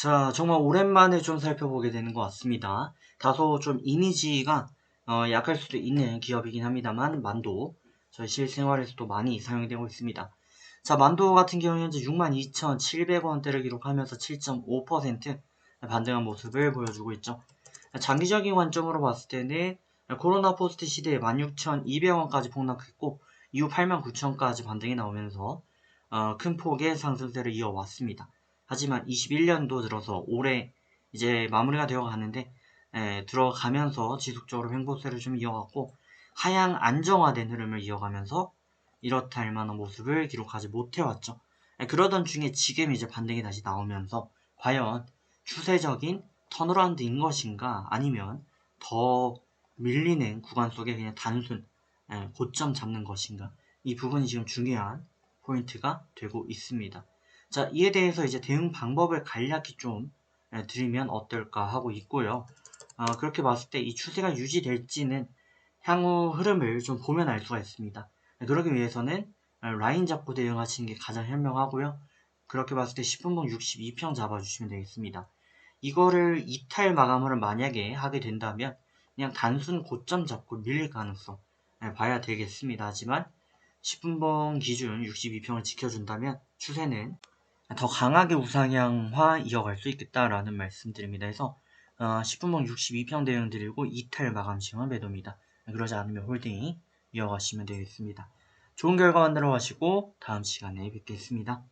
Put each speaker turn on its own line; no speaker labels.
자, 정말 오랜만에 좀 살펴보게 되는 것 같습니다. 다소 좀 이미지가 어, 약할 수도 있는 기업이긴 합니다만 만도 저희 실생활에서도 많이 사용되고 있습니다. 자, 만도 같은 경우 현재 62,700원대를 기록하면서 7.5% 반등한 모습을 보여주고 있죠. 장기적인 관점으로 봤을 때는 코로나 포스트 시대에 16,200원까지 폭락했고 이후 89,000원까지 반등이 나오면서 어, 큰 폭의 상승세를 이어왔습니다. 하지만 21년도 들어서 올해 이제 마무리가 되어 가는데 에, 들어가면서 지속적으로 횡보세를 좀 이어갔고 하향 안정화된 흐름을 이어가면서 이렇다 할 만한 모습을 기록하지 못해왔죠. 에, 그러던 중에 지금 이제 반등이 다시 나오면서 과연 추세적인 턴어라운드인 것인가 아니면 더 밀리는 구간 속에 그냥 단순 에, 고점 잡는 것인가 이 부분이 지금 중요한 포인트가 되고 있습니다. 자, 이에 대해서 이제 대응 방법을 간략히 좀 예, 드리면 어떨까 하고 있고요. 어, 그렇게 봤을 때 이 추세가 유지될지는 향후 흐름을 좀 보면 알 수가 있습니다. 예, 그러기 위해서는 어, 라인 잡고 대응하시는 게 가장 현명하고요. 그렇게 봤을 때 10분봉 62평 잡아주시면 되겠습니다. 이거를 이탈 마감을 만약에 하게 된다면 그냥 단순 고점 잡고 밀릴 가능성 예, 봐야 되겠습니다. 하지만 10분봉 기준 62평을 지켜준다면 추세는 더 강하게 우상향화 이어갈 수 있겠다라는 말씀드립니다. 해서 어, 10분봉 62평 대응 드리고 이탈 마감 시험은 매도입니다. 그러지 않으면 홀딩 이어가시면 되겠습니다. 좋은 결과 만들어 가시고 다음 시간에 뵙겠습니다.